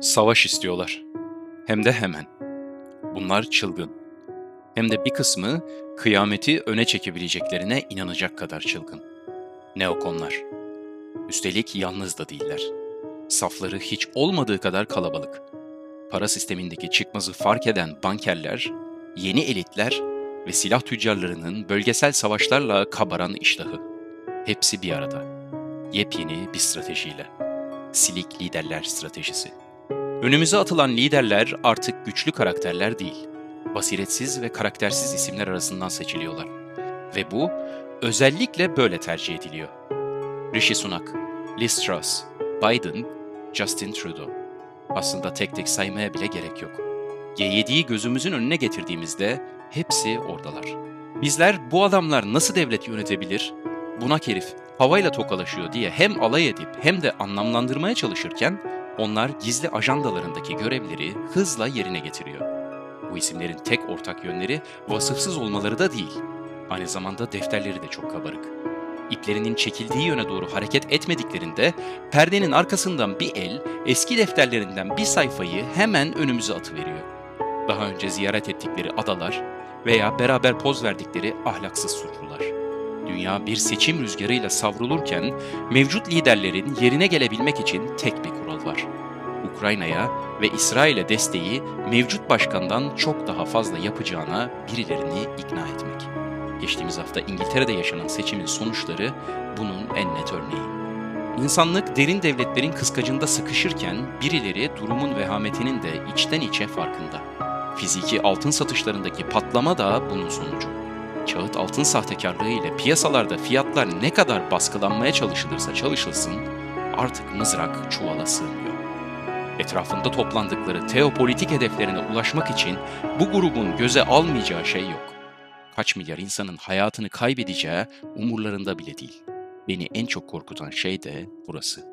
Savaş istiyorlar. Hem de hemen. Bunlar çılgın. Hem de bir kısmı kıyameti öne çekebileceklerine inanacak kadar çılgın. Neokonlar. Üstelik yalnız da değiller. Safları hiç olmadığı kadar kalabalık. Para sistemindeki çıkmazı fark eden bankerler, yeni elitler ve silah tüccarlarının bölgesel savaşlarla kabaran iştahı. Hepsi bir arada. Yepyeni bir stratejiyle. Silik liderler stratejisi. Önümüze atılan liderler artık güçlü karakterler değil. Basiretsiz ve karaktersiz isimler arasından seçiliyorlar. Ve bu özellikle böyle tercih ediliyor. Rishi Sunak, Liz Truss, Biden, Justin Trudeau. Aslında tek tek saymaya bile gerek yok. G7'yi gözümüzün önüne getirdiğimizde hepsi oradalar. Bizler bu adamlar nasıl devlet yönetebilir, bunak herif havayla tokalaşıyor diye hem alay edip hem de anlamlandırmaya çalışırken onlar gizli ajandalarındaki görevleri hızla yerine getiriyor. Bu isimlerin tek ortak yönleri vasıfsız olmaları da değil. Aynı zamanda defterleri de çok kabarık. İplerinin çekildiği yöne doğru hareket etmediklerinde perdenin arkasından bir el eski defterlerinden bir sayfayı hemen önümüze atıveriyor. Daha önce ziyaret ettikleri adalar veya beraber poz verdikleri ahlaksız suçlular. Dünya bir seçim rüzgarıyla savrulurken mevcut liderlerin yerine gelebilmek için tek bir kural var. Ukrayna'ya ve İsrail'e desteği mevcut başkandan çok daha fazla yapacağına birilerini ikna etmek. Geçtiğimiz hafta İngiltere'de yaşanan seçimin sonuçları bunun en net örneği. İnsanlık derin devletlerin kıskacında sıkışırken birileri durumun vehametinin de içten içe farkında. Fiziki altın satışlarındaki patlama da bunun sonucu. Kağıt altın sahtekarlığı ile piyasalarda fiyatlar ne kadar baskılanmaya çalışılırsa çalışılsın artık mızrak çuvala sığmıyor. Etrafında toplandıkları teopolitik hedeflerine ulaşmak için bu grubun göze almayacağı şey yok. Kaç milyar insanın hayatını kaybedeceği umurlarında bile değil. Beni en çok korkutan şey de burası.